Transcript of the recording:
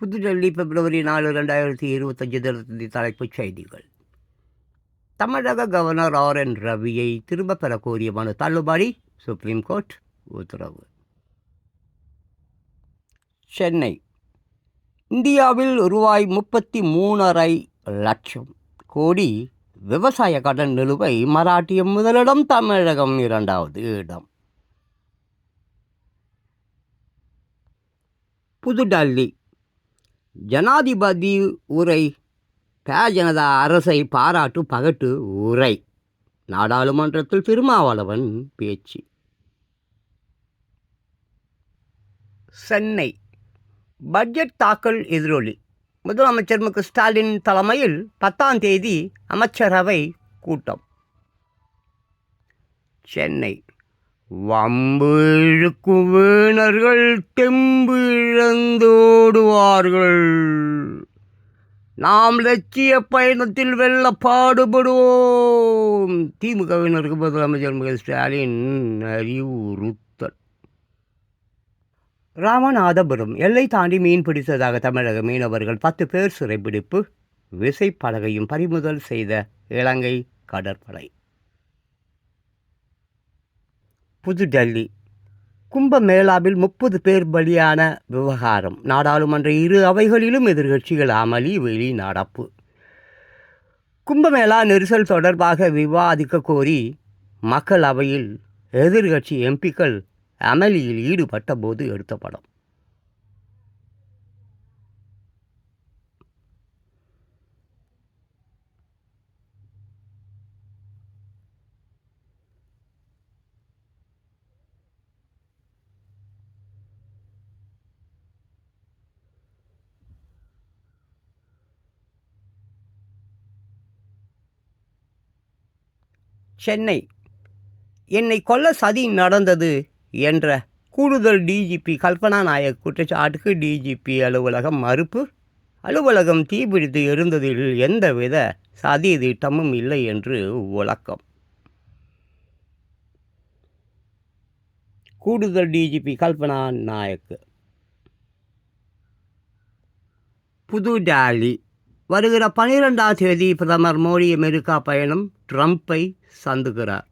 புதுடெல்லி பிப்ரவரி நாலு ரெண்டாயிரத்தி இருபத்தஞ்சு தினத்தந்தி தலைப்புச் செய்திகள். தமிழக கவர்னர் ஆர் என் ரவியை திரும்பப் பெற கோரிய மனு தள்ளுபடி சுப்ரீம் கோர்ட் உத்தரவு. சென்னை. இந்தியாவில் ரூபாய் முப்பத்தி மூணரை லட்சம் கோடி விவசாய கடன் நிலுவை மராட்டியம் முதலிடம் தமிழகம் இரண்டாவது இடம். புதுடெல்லி. ஜனாதிபதி உரை ப ஜனதா அரசை பாராட்டு பகட்டு உரை. நாடாளுமன்றத்தில் திருமாவளவன் பேச்சு. சென்னை. பட்ஜெட் தாக்கல் எதிரொலி. முதலமைச்சர் மு. ஸ்டாலின் தலைமையில் பத்தாம் தேதி அமைச்சரவை கூட்டம். சென்னை. வம்பு இழுக்கும் வீணர்கள் தெம்பு ஓடுவார்கள் நாம் லட்சிய பயணத்தில் வெல்ல பாடுபடுவோம். திமுகவினருக்கு முதலமைச்சர் மு ஸ்டாலின் அறிவுறுத்தல். ராமநாதபுரம் எல்லை தாண்டி மீன் பிடித்ததாக தமிழக மீனவர்கள் பத்து பேர் சிறைப்பிடிப்பு விசைப்பலகையும் பறிமுதல் செய்த இலங்கை கடற்படை. புதுடெல்லி கும்பமேளாவில் முப்பது பேர் பலியான விவகாரம். நாடாளுமன்ற இரு அவைகளிலும் எதிர்க்கட்சிகள் அமளி வெளி நடப்பு. கும்பமேளா நெரிசல் தொடர்பாக விவாதிக்க கோரி மக்களவையில் எதிர்க்கட்சி எம்பிக்கள் அமளியில் ஈடுபட்ட போது எடுத்த படம். சென்னை. என்னை கொல்ல சதி நடந்தது என்ற கூடுதல் டிஜிபி கல்பனா நாயக் குற்றச்சாட்டுக்கு டிஜிபி அலுவலகம் மறுப்பு. அலுவலகம் தீப்பிடித்து எரிந்ததில் எந்தவித சதி திட்டமும் இல்லை என்று விளக்கம். கூடுதல் டிஜிபி கல்பனா நாயக். புதுடெல்லி வருகிற பனிரெண்டாம் தேதி பிரதமர் மோடி அமெரிக்கா பயணம் ட்ரம்ப்பை சந்துகிறார்.